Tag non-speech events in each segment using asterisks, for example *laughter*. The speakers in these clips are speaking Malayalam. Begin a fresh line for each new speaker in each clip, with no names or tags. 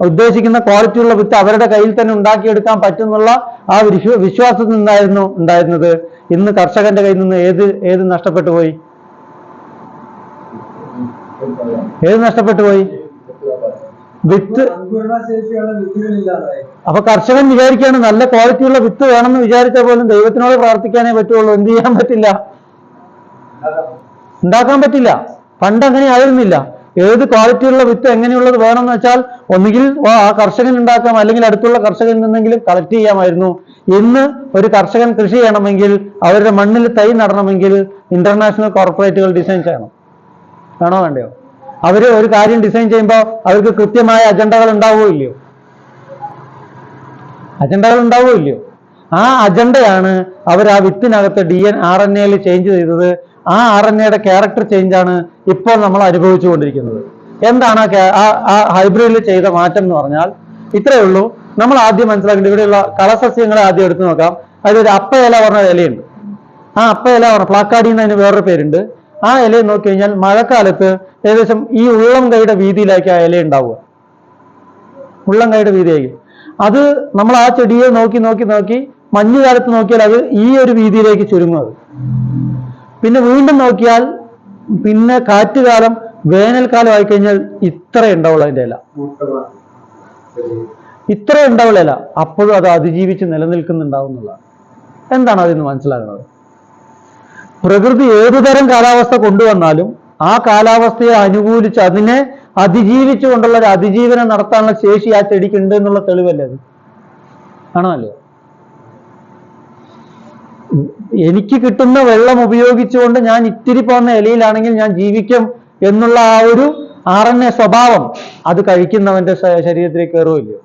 ഉദ്ദേശിക്കുന്ന ക്വാളിറ്റിയുള്ള വിത്ത് അവരുടെ കയ്യിൽ തന്നെ ഉണ്ടാക്കിയെടുക്കാൻ പറ്റുന്നുള്ള ആ വിശ്വ വിശ്വാസത്തിൽ നിന്നായിരുന്നു ഉണ്ടായിരുന്നത്. ഇന്ന് കർഷകന്റെ കയ്യിൽ നിന്ന് ഏത് ഏത് നഷ്ടപ്പെട്ടു പോയി? ഏത് നഷ്ടപ്പെട്ടു പോയി? വിത്ത്. അപ്പൊ കർഷകൻ വിചാരിക്കുകയാണ് നല്ല ക്വാളിറ്റിയുള്ള വിത്ത് വേണമെന്ന് വിചാരിച്ചാൽ പോലും ദൈവത്തിനോട് പ്രാർത്ഥിക്കാനേ പറ്റുള്ളൂ. എന്ത് ചെയ്യാൻ പറ്റില്ല? ഉണ്ടാക്കാൻ പറ്റില്ല. പണ്ട് അങ്ങനെ ആയിരുന്നില്ല. ഏത് ക്വാളിറ്റിയുള്ള വിത്ത് എങ്ങനെയുള്ളത് വേണമെന്ന് വെച്ചാൽ ഒന്നുകിൽ ആ കർഷകൻ ഉണ്ടാക്കാം അല്ലെങ്കിൽ അടുത്തുള്ള കർഷകനിൽ നിന്നെങ്കിലും കളക്ട് ചെയ്യാമായിരുന്നു. ഇന്ന് ഒരു കർഷകൻ കൃഷി ചെയ്യണമെങ്കിൽ അവരുടെ മണ്ണിൽ തൈ നടണമെങ്കിൽ ഇന്റർനാഷണൽ കോർപ്പറേറ്റുകൾ ഡിസൈൻ ചെയ്യണം. വേണോ വേണ്ടയോ? അവർ ഒരു കാര്യം ഡിസൈൻ ചെയ്യുമ്പോൾ അവർക്ക് കൃത്യമായ അജണ്ടകൾ ഉണ്ടാവുമോ ഇല്ലയോ? അജണ്ടകൾ ഉണ്ടാവുമോ ഇല്ലയോ? ആ അജണ്ടയാണ് അവർ ആ വിത്തിനകത്ത് ഡി എൻ ആർ എൻ എയിൽ ചേഞ്ച് ചെയ്തത് ആ ആർ എൻ എയുടെ ക്യാരക്ടർ ചേഞ്ചാണ് ഇപ്പോൾ നമ്മൾ അനുഭവിച്ചുകൊണ്ടിരിക്കുന്നത്. എന്താണ് ആ ഹൈബ്രിഡിൽ ചെയ്ത മാറ്റം എന്ന് പറഞ്ഞാൽ ഇത്രയേ ഉള്ളൂ. നമ്മൾ ആദ്യം മനസ്സിലാക്കേണ്ടത് ഇവിടെയുള്ള കളസസ്യങ്ങളെ ആദ്യം എടുത്തു നോക്കാം. അതിലൊരു അപ്പ ഇല പറഞ്ഞ ഇലയുണ്ട്. ആ അപ്പ ഇല പറഞ്ഞ പ്ലാക്കാടി എന്നതിന് വേറൊരു പേരുണ്ട്. ആ ഇല നോക്കി കഴിഞ്ഞാൽ മഴക്കാലത്ത് ഏകദേശം ഈ ഉള്ളം കൈയുടെ വീതിയിലേക്ക് ആ ഇല ഉണ്ടാവുക. ഉള്ളം കൈയുടെ വീതിയായിരിക്കും. അത് നമ്മൾ ആ ചെടിയെ നോക്കി നോക്കി നോക്കി മഞ്ഞുകാലത്ത് നോക്കിയാൽ അത് ഈ ഒരു വീതിയിലേക്ക് ചുരുങ്ങും അത്. പിന്നെ വീണ്ടും നോക്കിയാൽ പിന്നെ കാറ്റുകാലം വേനൽക്കാലം ആയിക്കഴിഞ്ഞാൽ ഇത്ര ഉണ്ടാവുള്ളൂ അതിന്റെ ഇല. ഇത്ര ഉണ്ടാവുള്ള ഇല. അപ്പോഴും അത് അതിജീവിച്ച് നിലനിൽക്കുന്നുണ്ടാവുന്നുള്ളതാണ്. എന്താണ് അതിന് മനസ്സിലാകുന്നത്? പ്രകൃതി ഏതുതരം കാലാവസ്ഥ കൊണ്ടുവന്നാലും ആ കാലാവസ്ഥയെ അനുകൂലിച്ച് അതിനെ അതിജീവിച്ചുകൊണ്ടുള്ള ഒരു അതിജീവനം നടത്താനുള്ള ശേഷി ആ ചെടിക്ക് ഉണ്ട് എന്നുള്ള തെളിവല്ലേ അത്? ആണോ അല്ലേ എനിക്ക് കിട്ടുന്ന വെള്ളം ഉപയോഗിച്ചുകൊണ്ട് ഞാൻ ഇത്തിരി പോകുന്ന ഇലയിലാണെങ്കിൽ ഞാൻ ജീവിക്കും എന്നുള്ള ആ ഒരു ആറണ്യ സ്വഭാവം അത് കഴിക്കുന്നവന്റെ ശരീരത്തിലേക്ക് കയറുമില്ലയോ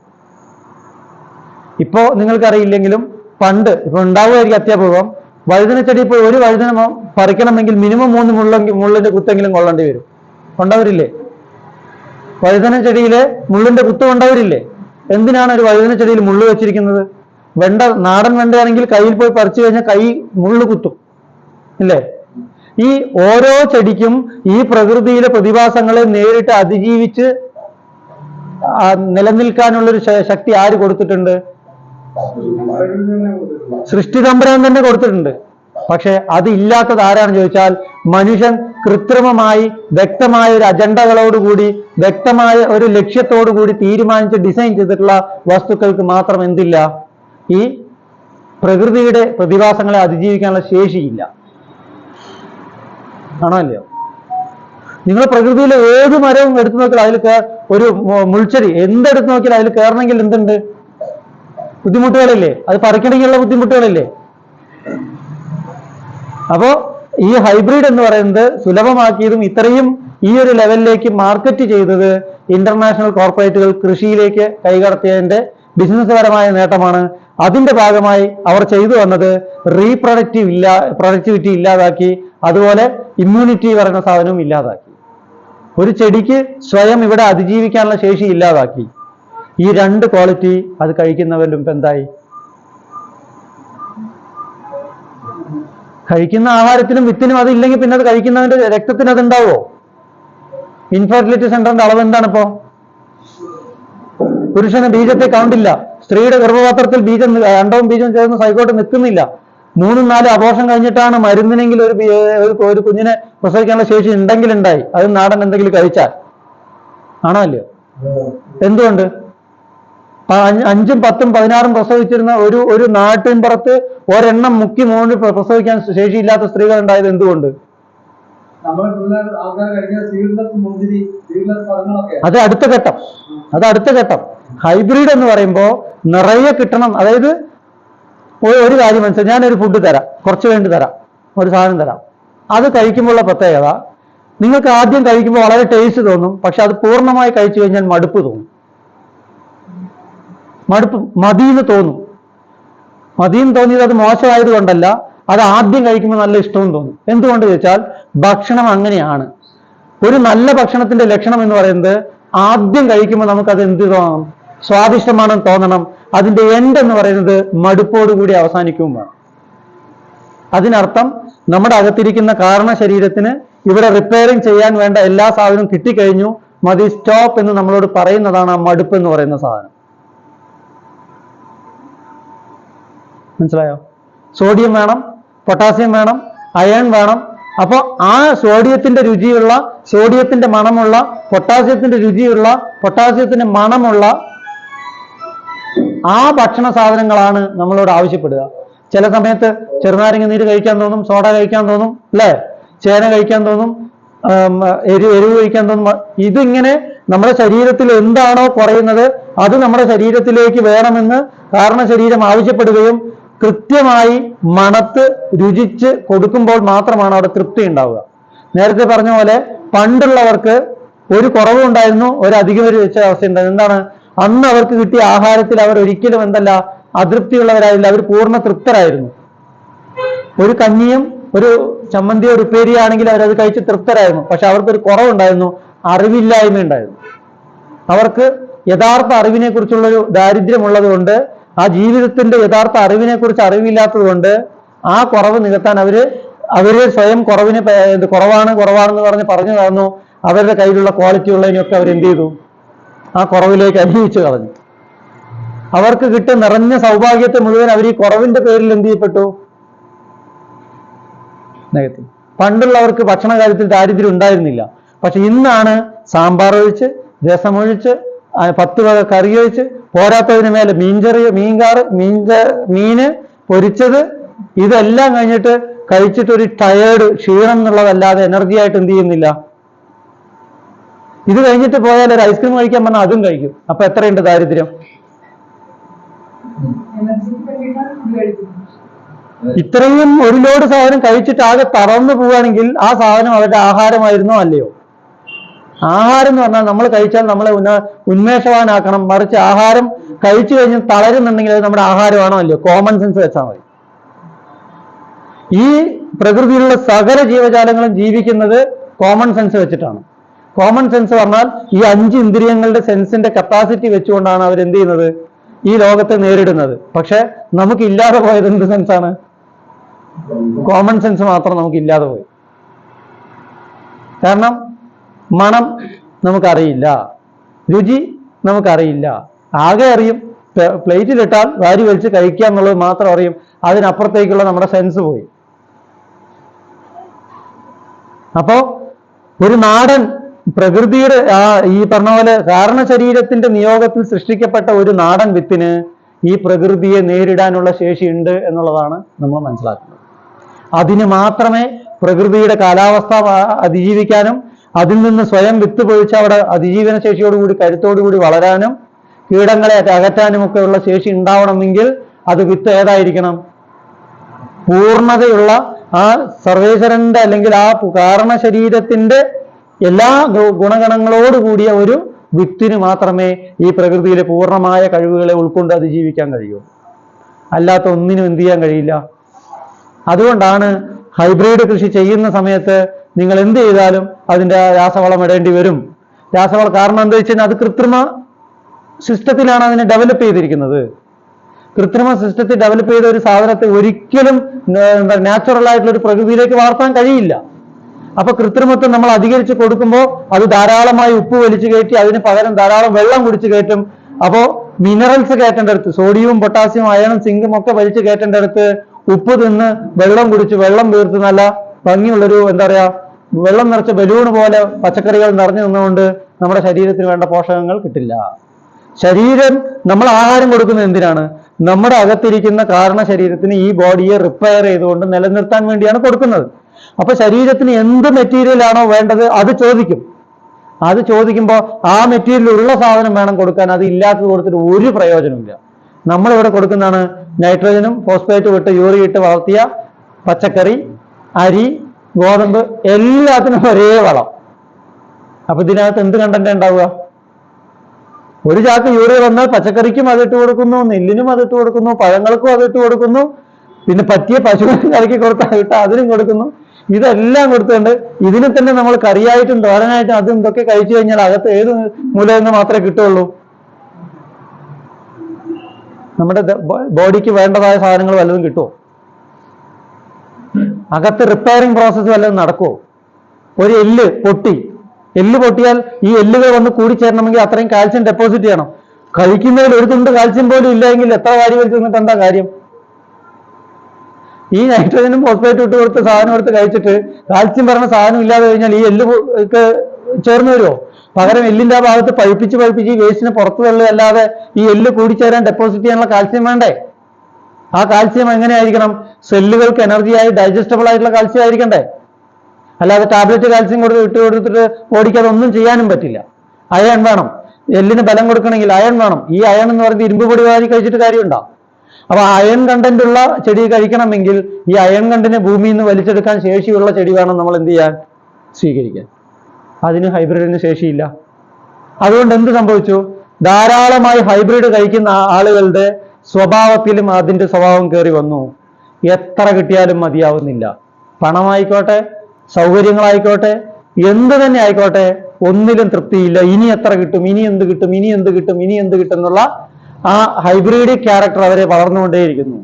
ഇപ്പോ നിങ്ങൾക്കറിയില്ലെങ്കിലും പണ്ട് ഇപ്പൊ ഉണ്ടാവുമായിരിക്കും അത്യാപൂർവം വഴുതന ചെടി ഇപ്പോൾ ഒരു വഴുതന പറിക്കണമെങ്കിൽ മിനിമം മൂന്ന് മുള്ളെങ്കിൽ മുള്ളിന്റെ കുത്തെങ്കിലും കൊള്ളേണ്ടി വരും. കൊണ്ടവരില്ലേ? വഴുതന ചെടിയിലെ മുള്ളിന്റെ കുത്ത് കൊണ്ടവരില്ലേ? എന്തിനാണ് ഒരു വഴുതന ചെടിയിൽ മുള്ളു വെച്ചിരിക്കുന്നത്? വെണ്ട നാടൻ വെണ്ടയാണെങ്കിൽ കയ്യിൽ പോയി പറിച്ചു കഴിഞ്ഞാൽ കൈ മുള്ളു കുത്തും. ഇല്ലേ? ഈ ഓരോ ചെടിക്കും ഈ പ്രകൃതിയിലെ പ്രതിഭാസങ്ങളെ നേരിട്ട് അതിജീവിച്ച് നിലനിൽക്കാനുള്ളൊരു ശക്തി ആര് കൊടുത്തിട്ടുണ്ട്? സൃഷ്ടി തമ്പുരാൻ തന്നെ കൊടുത്തിട്ടുണ്ട്. പക്ഷെ അത് ഇല്ലാത്തത് ആരാണെന്ന് ചോദിച്ചാൽ മനുഷ്യൻ കൃത്രിമമായി വ്യക്തമായ ഒരു അജണ്ടകളോടുകൂടി വ്യക്തമായ ഒരു ലക്ഷ്യത്തോടു കൂടി തീരുമാനിച്ച് ഡിസൈൻ ചെയ്തിട്ടുള്ള വസ്തുക്കൾക്ക് മാത്രം എന്തില്ല? ഈ പ്രകൃതിയുടെ പ്രതിഭാസങ്ങളെ അതിജീവിക്കാനുള്ള ശേഷിയില്ല. ആണോ അല്ലയോ നിങ്ങൾ പ്രകൃതിയിലെ ഏത് മരവും എടുത്തു നോക്കിയാൽ അതിൽ ഒരു മുൾച്ചെടി. എന്തെടുത്ത് നോക്കിയാൽ അതിൽ കയറണമെങ്കിൽ എന്തുണ്ട്? ബുദ്ധിമുട്ടുകളില്ലേ? അത് പറിക്കണമെങ്കിലുള്ള ബുദ്ധിമുട്ടുകളില്ലേ? അപ്പോ ഈ ഹൈബ്രിഡ് എന്ന് പറയുന്നത് സുലഭമാക്കിയതും ഇത്രയും ഈ ഒരു ലെവലിലേക്ക് മാർക്കറ്റ് ചെയ്തത് ഇന്റർനാഷണൽ കോർപ്പറേറ്റുകൾ കൃഷിയിലേക്ക് കൈകടത്തിയതിന്റെ ബിസിനസ് പരമായ നേട്ടമാണ് അതിന്റെ ഭാഗമായി അവർ ചെയ്തു വന്നത് റീപ്രൊഡക്റ്റീവ് ഇല്ല പ്രൊഡക്ടിവിറ്റി ഇല്ലാതാക്കി അതുപോലെ ഇമ്മ്യൂണിറ്റി പറയുന്ന സാധനവും ഇല്ലാതാക്കി. ഒരു ചെടിക്ക് സ്വയം ഇവിടെ അതിജീവിക്കാനുള്ള ശേഷി ഇല്ലാതാക്കി. ഈ രണ്ട് ക്വാളിറ്റി അത് കഴിക്കുന്നവരിലും ഇപ്പൊ എന്തായി? കഴിക്കുന്ന ആഹാരത്തിനും വിത്തിനും അതില്ലെങ്കിൽ പിന്നെ അത് കഴിക്കുന്നവന്റെ രക്തത്തിന് അത് ഉണ്ടാവോ ഇൻഫെർട്ടിലിറ്റി സെന്ററിന്റെ അളവ് എന്താണ് ഇപ്പോ പുരുഷന് ബീജത്തെ കൗണ്ടില്ല സ്ത്രീയുടെ ഗർഭപാത്രത്തിൽ ബീജം നി- ബീജം ചേർന്ന് സൈക്കോട്ട് നിൽക്കുന്നില്ല. മൂന്നും നാലും അപോഷം കഴിഞ്ഞിട്ടാണ് മരുന്നിനെങ്കിൽ ഒരു ഒരു കുഞ്ഞിനെ പ്രസവിക്കാനുള്ള ശേഷി ഉണ്ടെങ്കിൽ ഉണ്ടായി അത് നാടൻ എന്തെങ്കിലും കഴിച്ചാൽ. ആണോ അല്ലയോ? എന്തുകൊണ്ട്? അഞ്ച് പത്തും പതിനാറും പ്രസവിച്ചിരുന്ന ഒരു ഒരു നാട്ടിൻ പുറത്ത് ഒരെണ്ണം മുക്കി മോണ്ടി പ്രസവിക്കാൻ ശേഷിയില്ലാത്ത സ്ത്രീകൾ ഉണ്ടായത് എന്തുകൊണ്ട് അത് അടുത്ത ഘട്ടം. അത് അടുത്ത ഘട്ടം. ഹൈബ്രിഡ് എന്ന് പറയുമ്പോൾ നിറയെ കിട്ടണം. അതായത് ഒരു കാര്യം മനസ്സിലായി. ഞാനൊരു ഫുഡ് തരാം. കുറച്ച് വേണ്ടി തരാം. ഒരു സാധനം തരാം. അത് കഴിക്കുമ്പോഴുള്ള പ്രത്യേകത നിങ്ങൾക്ക് ആദ്യം കഴിക്കുമ്പോൾ വളരെ ടേസ്റ്റ് തോന്നും പക്ഷെ അത് പൂർണമായി കഴിച്ചു കഴിഞ്ഞാൽ മടുപ്പ് തോന്നും. മടുപ്പ് മതിയെന്ന് തോന്നും. മതിയെന്ന് തോന്നിയത് അത് മോശമായത് കൊണ്ടല്ല അത് ആദ്യം കഴിക്കുമ്പോൾ നല്ല ഇഷ്ടവും തോന്നും. എന്തുകൊണ്ട് ചോദിച്ചാൽ ഭക്ഷണം അങ്ങനെയാണ്. ഒരു നല്ല ഭക്ഷണത്തിന്റെ ലക്ഷണം എന്ന് പറയുന്നത് ആദ്യം കഴിക്കുമ്പോൾ നമുക്കത് എന്ത് തോന്നണം സ്വാദിഷ്ടമാണെന്ന് തോന്നണം. അതിന്റെ എൻഡ് എന്ന് പറയുന്നത് മടുപ്പോടുകൂടി അവസാനിക്കുമ്പോൾ അതിനർത്ഥം നമ്മുടെ അകത്തിരിക്കുന്ന കാരണ ശരീരത്തിന് ഇവിടെ റിപ്പയറിംഗ് ചെയ്യാൻ വേണ്ട എല്ലാ സാധനവും കിട്ടിക്കഴിഞ്ഞു മതി സ്റ്റോപ്പ് എന്ന് നമ്മളോട് പറയുന്നതാണ് ആ മടുപ്പ് എന്ന് പറയുന്ന സാധനം. മനസ്സിലായോ? സോഡിയം വേണം പൊട്ടാസ്യം വേണം അയൺ വേണം. അപ്പോൾ ആ സോഡിയത്തിന്റെ രുചിയുള്ള സോഡിയത്തിന്റെ മണമുള്ള പൊട്ടാസ്യത്തിന്റെ രുചിയുള്ള പൊട്ടാസ്യത്തിന്റെ മണമുള്ള ആ ഭക്ഷണ സാധനങ്ങളാണ് നമ്മളോട് ആവശ്യപ്പെടുക. ചില സമയത്ത് ചെറുനാരങ്ങ നീര് കഴിക്കാൻ തോന്നും സോഡ കഴിക്കാൻ തോന്നും അല്ലേ? ചേന കഴിക്കാൻ തോന്നും എരിവ് എരി എരിവ് കഴിക്കാൻ തോന്നും. ഇതിങ്ങനെ നമ്മുടെ ശരീരത്തിൽ എന്താണോ കുറയുന്നത് അത് നമ്മുടെ ശരീരത്തിലേക്ക് വേണമെന്ന് കാരണ ശരീരം ആവശ്യപ്പെടുകയും കൃത്യമായി മണത്ത് രുചിച്ച് കൊടുക്കുമ്പോൾ മാത്രമാണ് അവിടെ തൃപ്തി ഉണ്ടാവുക. നേരത്തെ പറഞ്ഞ പോലെ പണ്ടുള്ളവർക്ക് ഒരു കുറവുണ്ടായിരുന്നു ഒരു അധികം ഒരു വെച്ച അവസ്ഥ ഉണ്ടായിരുന്നു. എന്താണ്? അന്ന് അവർക്ക് കിട്ടിയ ആഹാരത്തിൽ അവർ ഒരിക്കലും എന്തല്ല അതൃപ്തിയുള്ളവരായില്ല അവർ പൂർണ തൃപ്തരായിരുന്നു. ഒരു കഞ്ഞിയും ഒരു ചമ്മന്തിയോ ഉപ്പേരിയോ ആണെങ്കിൽ അവരത് കഴിച്ച് തൃപ്തരായിരുന്നു. പക്ഷെ അവർക്കൊരു കുറവുണ്ടായിരുന്നു അറിവില്ലായ്മ ഉണ്ടായിരുന്നു. അവർക്ക് യഥാർത്ഥ അറിവിനെ കുറിച്ചുള്ള ഒരു ദാരിദ്ര്യമുള്ളത് കൊണ്ട് ആ ജീവിതത്തിന്റെ യഥാർത്ഥ അറിവിനെ കുറിച്ച് അറിവില്ലാത്തത് കൊണ്ട് ആ കുറവ് നികത്താൻ അവർ അവർ സ്വയം കുറവിനെ കുറവാണ് കുറവാണെന്ന് പറഞ്ഞ് പറഞ്ഞു തന്നു. അവരുടെ കയ്യിലുള്ള ക്വാളിറ്റി ഉള്ളതിനൊക്കെ അവർ എന്ത് ചെയ്തു? ആ കുറവിലേക്ക് അനുഭവിച്ചു കളഞ്ഞു. അവർക്ക് കിട്ടുന്ന നിറഞ്ഞ സൗഭാഗ്യത്തെ മുഴുവൻ അവർ ഈ കുറവിന്റെ പേരിൽ എന്ത് ചെയ്യപ്പെട്ടു? നെഗറ്റീവ്. പണ്ടുള്ളവർക്ക് ഭക്ഷണ കാര്യത്തിൽ ദാരിദ്ര്യം ഉണ്ടായിരുന്നില്ല. പക്ഷെ ഇന്നാണ് സാമ്പാർ ഒഴിച്ച് രസമൊഴിച്ച് പത്ത് വക കറി ഒഴിച്ച് പോരാത്തതിന് മേലെ മീൻചെറി മീൻകാറ് മീൻച മീന് പൊരിച്ചത് ഇതെല്ലാം കഴിഞ്ഞിട്ട് കഴിച്ചിട്ട് ഒരു ടയേർഡ് ക്ഷീണം എന്നുള്ളതല്ലാതെ എനർജി ആയിട്ട് എന്ത് ചെയ്യുന്നില്ല? ഇത് കഴിഞ്ഞിട്ട് പോയാൽ ഒരു ഐസ്ക്രീം കഴിക്കാൻ പറഞ്ഞാൽ അതും കഴിക്കും. അപ്പൊ എത്രയുണ്ട് ദാരിദ്ര്യം? ഇത്രയും ഒരു ലോഡ് സാധനം കഴിച്ചിട്ട് ആകെ തറന്ന് പോവുകയാണെങ്കിൽ ആ സാധനം അവരുടെ ആഹാരമായിരുന്നോ അല്ലയോ? ആഹാരം എന്ന് പറഞ്ഞാൽ നമ്മൾ കഴിച്ചാൽ നമ്മളെ ഉന്ന ഉന്മേഷവാനാക്കണം. മറിച്ച് ആഹാരം കഴിച്ചു കഴിഞ്ഞ് തളരുന്നുണ്ടെങ്കിൽ അത് നമ്മുടെ ആഹാരമാണോ അല്ലയോ? കോമൺ സെൻസ് വെച്ചാൽ മതി. ഈ പ്രകൃതിയിലുള്ള സകല ജീവജാലങ്ങളും ജീവിക്കുന്നത് കോമൺ സെൻസ് വെച്ചിട്ടാണ്. കോമൺ സെൻസ് പറഞ്ഞാൽ ഈ അഞ്ച് ഇന്ദ്രിയങ്ങളുടെ സെൻസിന്റെ കപ്പാസിറ്റി വെച്ചുകൊണ്ടാണ് അവർ എന്ത് ചെയ്യുന്നത്? ഈ ലോകത്തെ നേരിടുന്നത്. പക്ഷെ നമുക്ക് ഇല്ലാതെ പോയത് എന്ത് സെൻസാണ് കോമൺ സെൻസ് മാത്രം നമുക്ക് ഇല്ലാതെ പോയി. കാരണം മണം നമുക്കറിയില്ല. രുചി നമുക്കറിയില്ല. ആകെ അറിയും പ്ല- പ്ലേറ്റിലിട്ടാൽ വാരി വലിച്ച് കഴിക്കുക എന്നുള്ളത് മാത്രം അറിയും. അതിനപ്പുറത്തേക്കുള്ള നമ്മുടെ സെൻസ് പോയി. അപ്പോ ഒരു നാടൻ പ്രകൃതിയുടെ ആ ഈ പറഞ്ഞ പോലെ കാരണ ശരീരത്തിന്റെ നിയോഗത്തിൽ സൃഷ്ടിക്കപ്പെട്ട ഒരു നാടൻ വിത്തിന് ഈ പ്രകൃതിയെ നേരിടാനുള്ള ശേഷിയുണ്ട് എന്നുള്ളതാണ് നമ്മൾ മനസ്സിലാക്കുന്നത്. അതിന് മാത്രമേ പ്രകൃതിയുടെ കാലാവസ്ഥ അതിജീവിക്കാനും അതിൽ നിന്ന് സ്വയം വിത്ത് പൊഴിച്ച് അവിടെ അതിജീവന ശേഷിയോടുകൂടി കരുത്തോടുകൂടി വളരാനും കീടങ്ങളെ അകറ്റാനും ഒക്കെ ഉള്ള ശേഷി ഉണ്ടാവണമെങ്കിൽ അത് വിത്ത് ഏതായിരിക്കണം? പൂർണതയുള്ള ആ സർവേശ്വരന്റെ അല്ലെങ്കിൽ ആ കാരണ ശരീരത്തിന്റെ എല്ലാ ഗുണഗണങ്ങളോട് കൂടിയ ഒരു വിത്തിന് മാത്രമേ ഈ പ്രകൃതിയിലെ പൂർണമായ കഴിവുകളെ ഉൾക്കൊണ്ട് അതിജീവിക്കാൻ കഴിയൂ. അല്ലാത്ത ഒന്നിനും എന്ത് ചെയ്യാൻ കഴിയില്ല. അതുകൊണ്ടാണ് ഹൈബ്രിഡ് കൃഷി ചെയ്യുന്ന സമയത്ത് നിങ്ങൾ എന്ത് ചെയ്താലും അതിന്റെ രാസവളം ഇടേണ്ടി വരും. രാസവളം കാരണം എന്താ വെച്ച് അത് കൃത്രിമ സിസ്റ്റത്തിലാണ് അതിനെ ഡെവലപ്പ് ചെയ്തിരിക്കുന്നത്. കൃത്രിമ സിസ്റ്റത്തിൽ ഡെവലപ്പ് ചെയ്ത ഒരു സാധനത്തെ ഒരിക്കലും എന്താ നാച്ചുറൽ ആയിട്ടുള്ള ഒരു പ്രകൃതിയിലേക്ക് വളർത്താൻ കഴിയില്ല. അപ്പൊ കൃത്രിമത്വം നമ്മൾ അധികരിച്ച് കൊടുക്കുമ്പോൾ അത് ധാരാളമായി ഉപ്പ് വലിച്ചു കയറ്റി അതിന് പകരം ധാരാളം വെള്ളം കുടിച്ചു കയറ്റും. അപ്പോ മിനറൽസ് കയറ്റേണ്ടടുത്ത് സോഡിയവും പൊട്ടാസ്യവും അയണും സിങ്കും ഒക്കെ വലിച്ചു കയറ്റേണ്ടടുത്ത് ഉപ്പ് തിന്ന് വെള്ളം കുടിച്ച് വെള്ളം വീർത്ത് നല്ല ഭംഗിയുള്ളൊരു എന്താ പറയാ വെള്ളം നിറച്ച ബലൂൺ പോലെ പച്ചക്കറികൾ നിറഞ്ഞു നിന്നുകൊണ്ട് നമ്മുടെ ശരീരത്തിന് വേണ്ട പോഷകങ്ങൾ കിട്ടില്ല. ശരീരം നമ്മൾ ആഹാരം കൊടുക്കുന്നത് എന്തിനാണ്? നമ്മുടെ അകത്തിരിക്കുന്ന കാരണ ശരീരത്തിന് ഈ ബോഡിയെ റിപ്പയർ ചെയ്തുകൊണ്ട് നിലനിർത്താൻ വേണ്ടിയാണ് കൊടുക്കുന്നത്. അപ്പൊ ശരീരത്തിന് എന്ത് മെറ്റീരിയൽ ആണോ വേണ്ടത് അത് ചോദിക്കും. അത് ചോദിക്കുമ്പോൾ ആ മെറ്റീരിയൽ ഉള്ള സാധനം വേണം കൊടുക്കാൻ അത് ഇല്ലാത്തത് കൊടുത്തിട്ട് ഒരു പ്രയോജനമില്ല നമ്മളിവിടെ കൊടുക്കുന്നതാണ് നൈട്രജനും ഫോസ്ഫേറ്റും ഇട്ട് യൂറി ഇട്ട് വളർത്തിയ പച്ചക്കറി അരി ഗോതമ്പ് എല്ലാത്തിനും ഒരേ വളം. അപ്പൊ ഇതിനകത്ത് എന്ത് കണ്ടന്റ് ഉണ്ടാവുക? ഒരു ചാക്ക് യൂറിയ വന്നാൽ പച്ചക്കറിക്കും അതിട്ട് കൊടുക്കുന്നു നെല്ലിനും അതിട്ട് കൊടുക്കുന്നു പഴങ്ങൾക്കും അതിട്ട് കൊടുക്കുന്നു. പിന്നെ പറ്റിയ പശുവിനും കലക്കി കൊടുത്താൽ ഇട്ട് അതിനും കൊടുക്കുന്നു. ഇതെല്ലാം കൊടുത്തുകൊണ്ട് ഇതിനെ തന്നെ നമ്മൾ കറിയായിട്ടും തോരനായിട്ടും അതും ഇതൊക്കെ കഴിച്ചു കഴിഞ്ഞാൽ അകത്ത് ഏത് മൂലമെന്ന് മാത്രമേ കിട്ടുള്ളൂ നമ്മുടെ ബോഡിക്ക് വേണ്ടതായ സാധനങ്ങൾ വല്ലതും കിട്ടുമോ അകത്ത് റിപ്പയറിംഗ് പ്രോസസ്സ് വല്ലതും നടക്കുമോ ഒരു എല്ല് പൊട്ടി. എല്ല് പൊട്ടിയാൽ ഈ എല്ലുകൾ വന്ന് കൂടിച്ചേരണമെങ്കിൽ അത്രയും കാൽസ്യം ഡെപ്പോസിറ്റ് ചെയ്യണം. കഴിക്കുന്നതിൽ ഒരു തുണ്ട് കാൽസ്യം പോലും ഇല്ലെങ്കിൽ എത്ര വാരി വലിച്ചു നിന്നിട്ട് എന്താ കാര്യം? ഈ നൈട്രജനും ഫോസ്ഫേറ്റും ഇട്ട് കൊടുത്ത് സാധനം എടുത്ത് കഴിച്ചിട്ട് കാൽസ്യം പറഞ്ഞ സാധനം ഇല്ലാതെ കഴിഞ്ഞാൽ ഈ എല്ല് ചേർന്ന് വരുമോ പകരം എല്ലിന്റെ ആ ഭാഗത്ത് പഴുപ്പിച്ച് പഴുപ്പിച്ച് ഈ വേസ്റ്റിനെ പുറത്തു തള്ളുകയല്ലാതെ ഈ എല്ല് കൂടിച്ചേരാൻ ഡെപ്പോസിറ്റ് ചെയ്യാനുള്ള കാൽസ്യം വേണ്ടേ? ആ കാൽസ്യം എങ്ങനെയായിരിക്കണം? സെല്ലുകൾക്ക് എനർജിയായി ഡൈജസ്റ്റബിൾ ആയിട്ടുള്ള കാൽസ്യം ആയിരിക്കണ്ടേ? അല്ലാതെ ടാബ്ലറ്റ് കാൽസ്യം കൊടുത്ത് ഇട്ട് കൊടുത്തിട്ട് ഓടിക്കാതെ ഒന്നും ചെയ്യാനും പറ്റില്ല. അയൺ വേണം. എല്ലിന് ബലം കൊടുക്കണമെങ്കിൽ അയൺ വേണം. ഈ അയൺ എന്ന് പറയുന്നത് ഇരുമ്പ് പൊടി വാരി കഴിച്ചിട്ട് കാര്യമുണ്ടോ? അപ്പൊ അയൺ കണ്ടന്റ് ഉള്ള ചെടി കഴിക്കണമെങ്കിൽ ഈ അയൺ കണ്ടന്റ് ഭൂമിയിൽ നിന്ന് വലിച്ചെടുക്കാൻ ശേഷിയുള്ള ചെടി വേണം നമ്മൾ എന്ത് ചെയ്യാൻ? സ്വീകരിക്കാൻ. അതിന് ഹൈബ്രിഡിന് ശേഷിയില്ല. അതുകൊണ്ട് എന്ത് സംഭവിച്ചു? ധാരാളമായി ഹൈബ്രിഡ് കഴിക്കുന്ന ആളുകളുടെ സ്വഭാവത്തിലും അതിന്റെ സ്വഭാവം കയറി വന്നു. എത്ര കിട്ടിയാലും മതിയാവുന്നില്ല. പണമായിക്കോട്ടെ സൗകര്യങ്ങളായിക്കോട്ടെ എന്ത് തന്നെ ആയിക്കോട്ടെ ഒന്നിലും തൃപ്തിയില്ല. ഇനി എത്ര കിട്ടും? ഇനി എന്ത് കിട്ടും? ഇനി എന്ത് കിട്ടും? ഇനി എന്ത് കിട്ടും എന്നുള്ള ആ ഹൈബ്രിഡ് ക്യാരക്ടർ അവരെ വളർന്നുകൊണ്ടേയിരിക്കുന്നു.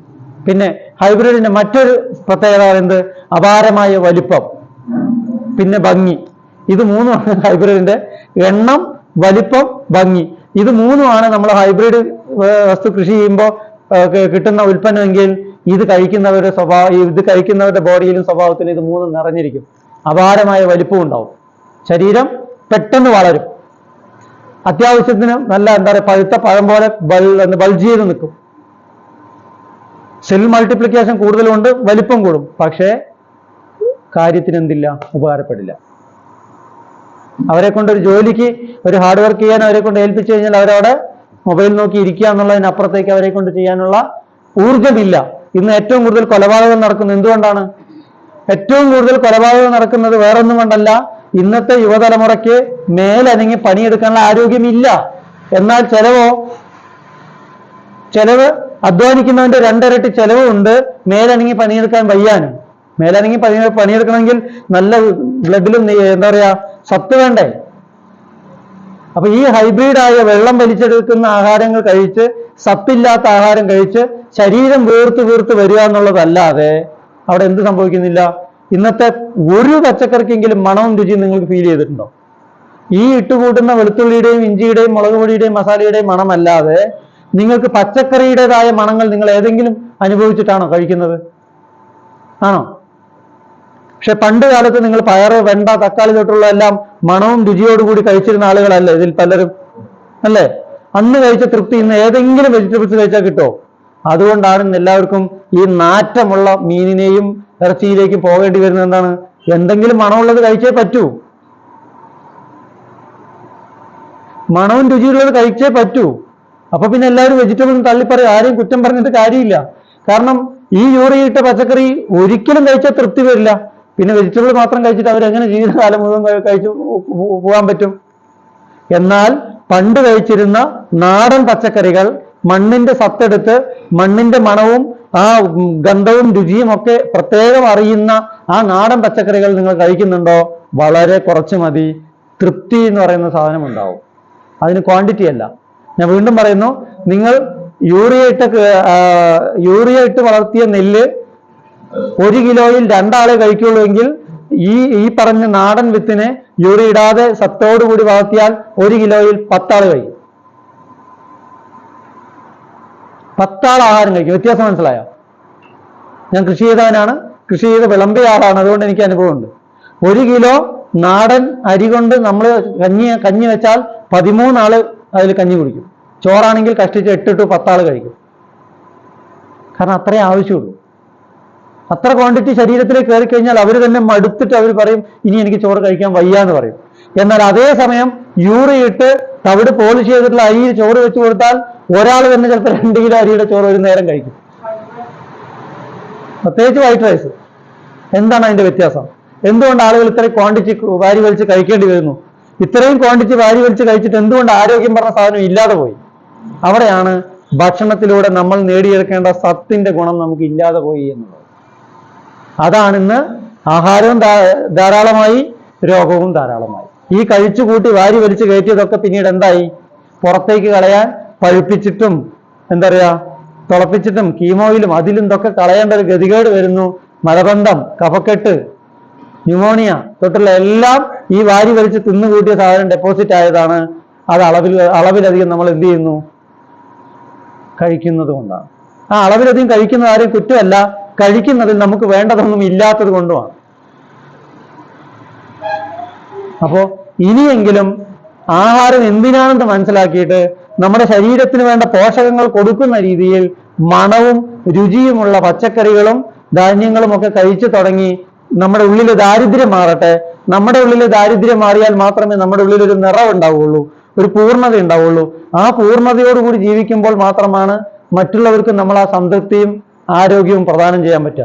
പിന്നെ ഹൈബ്രിഡിന്റെ മറ്റൊരു പ്രത്യേകത എന്ത്? അപാരമായ വലിപ്പം. പിന്നെ ഭംഗി. ഇത് മൂന്നുമാണ് *laughs* ഹൈബ്രിഡിന്റെ എണ്ണം വലിപ്പം ഭംഗി. ഇത് മൂന്നുമാണ് നമ്മൾ ഹൈബ്രിഡ് വസ്തു കൃഷി ചെയ്യുമ്പോൾ കിട്ടുന്ന ഉൽപ്പന്നമെങ്കിൽ ഇത് കഴിക്കുന്നവരുടെ സ്വഭാവ ഇത് കഴിക്കുന്നവരുടെ ബോഡിയിലും സ്വഭാവത്തിലും ഇത് മൂന്നും നിറഞ്ഞിരിക്കും. അപാരമായ വലിപ്പവും ഉണ്ടാവും ശരീരം പെട്ടെന്ന് വളരും. അത്യാവശ്യത്തിന് നല്ല എന്താ പറയുക പഴുത്ത പഴം പോലെ ബൾ ബൾജ് ചെയ്ത് നിൽക്കും. സെൽ മൾട്ടിപ്ലിക്കേഷൻ കൂടുതലുണ്ട് വലിപ്പം കൂടും. പക്ഷേ കാര്യത്തിന് എന്തില്ല ഉപകാരപ്പെടില്ല. അവരെ കൊണ്ട് ഒരു ജോലിക്ക് ഒരു ഹാർഡ് വർക്ക് ചെയ്യാൻ അവരെ കൊണ്ട് ഏൽപ്പിച്ചു കഴിഞ്ഞാൽ അവരവിടെ മൊബൈൽ നോക്കി ഇരിക്കുക എന്നുള്ളതിനപ്പുറത്തേക്ക് അവരെ കൊണ്ട് ചെയ്യാനുള്ള ഊർജമില്ല ഇന്ന് ഏറ്റവും കൂടുതൽ കൊലപാതകം നടക്കുന്നത് എന്തുകൊണ്ടാണ്? ഏറ്റവും കൂടുതൽ കൊലപാതകം നടക്കുന്നത് വേറൊന്നും കൊണ്ടല്ല ഇന്നത്തെ യുവതലമുറയ്ക്ക് മേലനങ്ങി പണിയെടുക്കാനുള്ള ആരോഗ്യമില്ല. എന്നാൽ ചെലവോ ചെലവ് അധ്വാനിക്കുന്നവന്റെ രണ്ടിരട്ടി ചെലവുണ്ട് മേലനങ്ങി പണിയെടുക്കാൻ വയ്യാനും. മേലനങ്ങി പണി പണിയെടുക്കണമെങ്കിൽ നല്ല ബ്ലഡിലും എന്താ പറയാ സത്ത് വേണ്ടേ? അപ്പൊ ഈ ഹൈബ്രിഡായ വെള്ളം വലിച്ചെടുക്കുന്ന ആഹാരങ്ങൾ കഴിച്ച് സത്തില്ലാത്ത ആഹാരം കഴിച്ച് ശരീരം വീർത്ത് വീർത്ത് വരിക എന്നുള്ളതല്ലാതെ അവിടെ എന്ത് സംഭവിക്കുന്നില്ല? ഇന്നത്തെ ഒരു പച്ചക്കറിക്കെങ്കിലും മണവും രുചിയും നിങ്ങൾക്ക് ഫീൽ ചെയ്തിട്ടുണ്ടോ? ഈ ഇട്ടുകൂട്ടുന്ന വെളുത്തുള്ളിയുടെയും ഇഞ്ചിയുടെയും മുളക് പൊടിയുടെയും മസാലയുടെയും മണമല്ലാതെ നിങ്ങൾക്ക് പച്ചക്കറിയുടേതായ മണങ്ങൾ നിങ്ങൾ ഏതെങ്കിലും അനുഭവിച്ചിട്ടാണോ കഴിക്കുന്നത്? ആണോ? പക്ഷെ പണ്ട് കാലത്ത് നിങ്ങൾ പയറ് വെണ്ട തക്കാളി തൊട്ടുള്ള എല്ലാം മണവും രുചിയോടുകൂടി കഴിച്ചിരുന്ന ആളുകളല്ലേ ഇതിൽ പലരും? അല്ലേ? അന്ന് കഴിച്ച തൃപ്തി ഇന്ന് ഏതെങ്കിലും വെജിറ്റബിൾസ് കഴിച്ചാൽ കിട്ടോ അതുകൊണ്ടാണ് ഇന്ന് എല്ലാവർക്കും ഈ നാറ്റമുള്ള മീനിനെയും ഇറച്ചിയിലേക്ക് പോകേണ്ടി വരുന്നത് എന്താണ്? എന്തെങ്കിലും മണമുള്ളത് കഴിച്ചേ പറ്റൂ. മണവും രുചിയുള്ളത് കഴിച്ചേ പറ്റൂ. അപ്പൊ പിന്നെ എല്ലാവരും വെജിറ്റബിൾ തള്ളിപ്പറയും. ആരെയും കുറ്റം പറഞ്ഞിട്ട് കാര്യമില്ല. കാരണം ഈ യൂറിയിട്ട പച്ചക്കറി ഒരിക്കലും കഴിച്ചാൽ തൃപ്തി വരില്ല. പിന്നെ വെജിറ്റബിൾ മാത്രം കഴിച്ചിട്ട് അവരെങ്ങനെ ജീവിതകാലം മുഴുവൻ കഴി- കഴിച്ചു പോകാൻ പറ്റും? എന്നാൽ പണ്ട് കഴിച്ചിരുന്ന നാടൻ പച്ചക്കറികൾ മണ്ണിന്റെ സത്തെടുത്ത് മണ്ണിന്റെ മണവും ആ ഗന്ധവും രുചിയും ഒക്കെ പ്രത്യേകം അറിയുന്ന ആ നാടൻ പച്ചക്കറികൾ നിങ്ങൾ കഴിക്കുന്നുണ്ടോ? വളരെ കുറച്ച് മതി. തൃപ്തി എന്ന് പറയുന്ന സാധനം ഉണ്ടാവും. അതിന് ക്വാണ്ടിറ്റി അല്ല. ഞാൻ വീണ്ടും പറയുന്നു നിങ്ങൾ യൂറിയ ഇട്ട് യൂറിയ ഇട്ട് വളർത്തിയ നെല്ല് ഒരു കിലോയിൽ രണ്ടാളെ കഴിക്കുള്ളൂ എങ്കിൽ ഈ ഈ പറഞ്ഞ നാടൻ വിത്തിനെ യൂറിയ ഇടാതെ സത്തോടുകൂടി വളർത്തിയാൽ ഒരു കിലോയിൽ പത്താൾ കഴിക്കും പത്താൾ ആഹാരം കഴിക്കും. വ്യത്യാസം മനസ്സിലായോ? ഞാൻ കൃഷി ചെയ്തവനാണ്. കൃഷി ചെയ്ത് വിളമ്പിയ ആളാണ്. അതുകൊണ്ട് എനിക്ക് അനുഭവമുണ്ട്. ഒരു കിലോ നാടൻ അരി കൊണ്ട് നമ്മൾ കഞ്ഞി കഞ്ഞി വെച്ചാൽ പതിമൂന്നാൾ അതിൽ കഞ്ഞി കുടിക്കും. ചോറാണെങ്കിൽ കഷ്ടിച്ച് എട്ട് ടു പത്താൾ കഴിക്കും. കാരണം അത്രേ ആവശ്യമുള്ളൂ. അത്ര ക്വാണ്ടിറ്റി ശരീരത്തിലേക്ക് കയറി കഴിഞ്ഞാൽ അവർ തന്നെ മടുത്തിട്ട് അവർ പറയും ഇനി എനിക്ക് ചോറ് കഴിക്കാൻ വയ്യ എന്ന് പറയും. എന്നാൽ അതേ സമയം യൂറിയിട്ട് തവിട് പോളിഷ് ചെയ്തിട്ടുള്ള അരിയിൽ ചോറ് വെച്ച് കൊടുത്താൽ ഒരാൾ തന്നെ ചിലപ്പോൾ രണ്ട് കിലോ അരിയുടെ ചോറ് ഒരു നേരം കഴിക്കും. പ്രത്യേകിച്ച് വൈറ്റ് റൈസ് എന്താണ് അതിന്റെ വ്യത്യാസം? എന്തുകൊണ്ട് ആളുകൾ ഇത്രയും ക്വാണ്ടിറ്റി വാരി വലിച്ച് കഴിക്കേണ്ടി വരുന്നു? ഇത്രയും ക്വാണ്ടിറ്റി വാരി വലിച്ച് കഴിച്ചിട്ട് എന്തുകൊണ്ട് ആരോഗ്യം പറഞ്ഞ സാധനം ഇല്ലാതെ പോയി? അവിടെയാണ് ഭക്ഷണത്തിലൂടെ നമ്മൾ നേടിയെടുക്കേണ്ട സത്തിന്റെ ഗുണം നമുക്ക് ഇല്ലാതെ പോയി എന്നുള്ളത്. അതാണ് ഇന്ന് ആഹാരവും ധാരാളമായി രോഗവും ധാരാളമായി. ഈ കഴിച്ചു കൂട്ടി വാരി വലിച്ച് കയറ്റിയതൊക്കെ പിന്നീട് എന്തായി? പുറത്തേക്ക് കളയാൻ പഴുപ്പിച്ചിട്ടും എന്താ പറയാ തിളപ്പിച്ചിട്ടും കീമോയിലും അതിലും ഇതൊക്കെ കളയേണ്ട ഒരു ഗതികേട് വരുന്നു. മലബന്ധം കഫക്കെട്ട് ന്യൂമോണിയ തൊട്ടുള്ള എല്ലാം ഈ വാരി വലിച്ച് തിന്നുകൂട്ടിയ സാധനം ഡെപ്പോസിറ്റ് ആയതാണ്. അത് അളവിൽ അളവിലധികം നമ്മൾ എന്ത് ചെയ്യുന്നു? കഴിക്കുന്നത് കൊണ്ടാണ്. ആ അളവിലധികം കഴിക്കുന്ന ആരും കുറ്റമല്ല. കഴിക്കുന്നതിൽ നമുക്ക് വേണ്ടതൊന്നും ഇല്ലാത്തത് കൊണ്ടുമാണ്. അപ്പോ ഇനിയെങ്കിലും ആഹാരം എന്തിനാണെന്ന് മനസ്സിലാക്കിയിട്ട് നമ്മുടെ ശരീരത്തിന് വേണ്ട പോഷകങ്ങൾ കൊടുക്കുന്ന രീതിയിൽ മണവും രുചിയുമുള്ള പച്ചക്കറികളും ധാന്യങ്ങളും ഒക്കെ കഴിച്ചു തുടങ്ങി നമ്മുടെ ഉള്ളിൽ ദാരിദ്ര്യം മാറട്ടെ. നമ്മുടെ ഉള്ളിൽ ദാരിദ്ര്യം മാറിയാൽ മാത്രമേ നമ്മുടെ ഉള്ളിൽ ഒരു നിറം ഉണ്ടാവുള്ളൂ ഒരു പൂർണത ഉണ്ടാവുള്ളൂ. ആ പൂർണതയോടുകൂടി ജീവിക്കുമ്പോൾ മാത്രമാണ് മറ്റുള്ളവർക്ക് നമ്മൾ ആ സംതൃപ്തിയും ആരോഗ്യവും പ്രദാനം ചെയ്യാൻ പറ്റുക.